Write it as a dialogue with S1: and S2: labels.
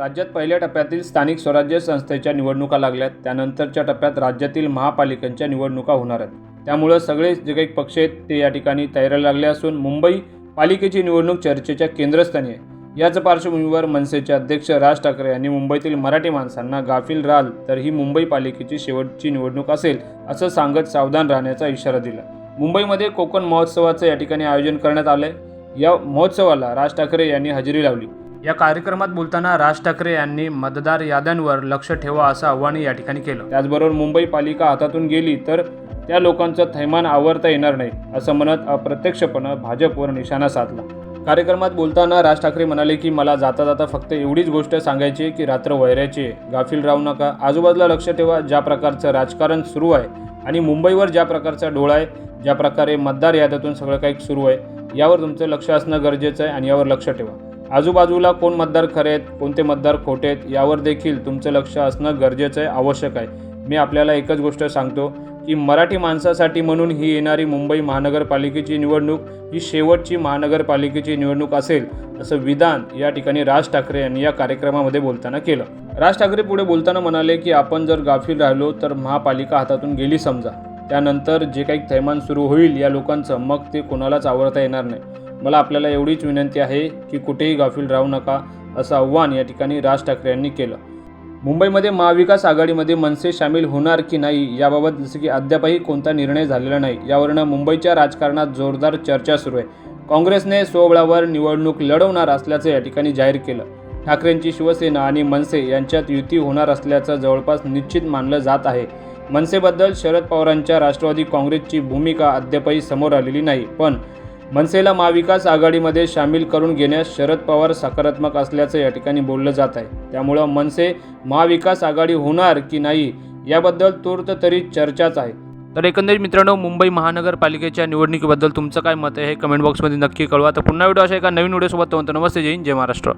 S1: राज्यात पहिल्या टप्प्यातील स्थानिक स्वराज्य संस्थेच्या निवडणुका लागल्यात. त्यानंतरच्या टप्प्यात राज्यातील महापालिकांच्या निवडणुका होणार आहेत. त्यामुळं सगळे जे काही पक्ष आहेत ते या ठिकाणी तयारीला लागले असून मुंबई पालिकेची निवडणूक चर्चेच्या केंद्रस्थानी आहे. याच पार्श्वभूमीवर मनसेचे अध्यक्ष राज ठाकरे यांनी मुंबईतील मराठी माणसांना गाफील राहाल तर ही मुंबई पालिकेची शेवटची निवडणूक असेल असं सांगत सावधान राहण्याचा इशारा दिला. मुंबईमध्ये कोकण महोत्सवाचं या ठिकाणी आयोजन करण्यात आलंय. या महोत्सवाला राज ठाकरे यांनी हजेरी लावली. या कार्यक्रमात बोलताना राज ठाकरे यांनी मतदार याद्यांवर लक्ष ठेवा असं आव्हान या ठिकाणी केलं. त्याचबरोबर मुंबई पालिका हातातून गेली तर त्या लोकांचं थैमान आवरता येणार नाही असं म्हणत अप्रत्यक्षपणे भाजपवर निशाणा साधला. कार्यक्रमात बोलताना राज ठाकरे म्हणाले की मला जाता जाता फक्त एवढीच गोष्ट सांगायची की रात्र वैरायची आहे. गाफील राहू नका. आजूबाजूला लक्ष ठेवा. ज्या प्रकारचं राजकारण सुरू आहे आणि मुंबईवर ज्या प्रकारचा डोळा आहे ज्या प्रकारे मतदार याद्यातून सगळं काही सुरू आहे यावर तुमचं लक्ष असणं गरजेचं आहे आणि यावर लक्ष ठेवा. आजूबाजूला कोण मतदार खरे आहेत कोणते मतदार खोटे आहेत यावर देखील तुमचं लक्ष असणं गरजेचं आहे आवश्यक आहे. मी आपल्याला एकच गोष्ट सांगतो की मराठी माणसासाठी म्हणून ही येणारी मुंबई महानगरपालिकेची निवडणूक ही शेवटची महानगरपालिकेची निवडणूक असेल असं विधान या ठिकाणी राज ठाकरे यांनी या कार्यक्रमामध्ये बोलताना केलं. राज ठाकरे पुढे बोलताना म्हणाले की आपण जर गाफील राहिलो तर महापालिका हातातून गेली समजा. त्यानंतर जे काही थैमान सुरू होईल या लोकांचं मग ते कोणालाच आवडता येणार नाही. मला आपल्याला एवढीच विनंती आहे की कुठेही गाफील राहू नका असं आव्हान या ठिकाणी राज ठाकरे यांनी केलं. मुंबईमध्ये महाविकास आघाडीमध्ये मनसे सामील होणार की नाही याबाबत जसं की अद्यापही कोणता निर्णय झालेला नाही यावरनं मुंबईच्या राजकारणात जोरदार चर्चा सुरू आहे. काँग्रेसने सोबळावर निवडणूक लढवणार असल्याचं या ठिकाणी जाहीर केलं. ठाकरेंची शिवसेना आणि मनसे यांच्यात युती होणार असल्याचं जवळपास निश्चित मानलं जात आहे. मनसेबद्दल शरद पवारांच्या राष्ट्रवादी काँग्रेसची भूमिका अद्यापही समोर आलेली नाही पण मनसेला महाविकास आघाडीमध्ये सामील करून घेण्यास शरद पवार सकारात्मक असल्याचं या ठिकाणी बोललं जात आहे. त्यामुळं मनसे महाविकास आघाडी होणार की नाही याबद्दल तूर्त तरी चर्चाच आहे. तर एकंदरीत मित्रांनो मुंबई महानगरपालिकेच्या निवडणुकीबद्दल तुमचं काय मत आहे हे कमेंट बॉक्समध्ये नक्की कळवा. तर पुन्हा व्हिडिओ अशा एका नवीन व्हिडिओसोबत तो नमस्ते जय हिंद जय महाराष्ट्र.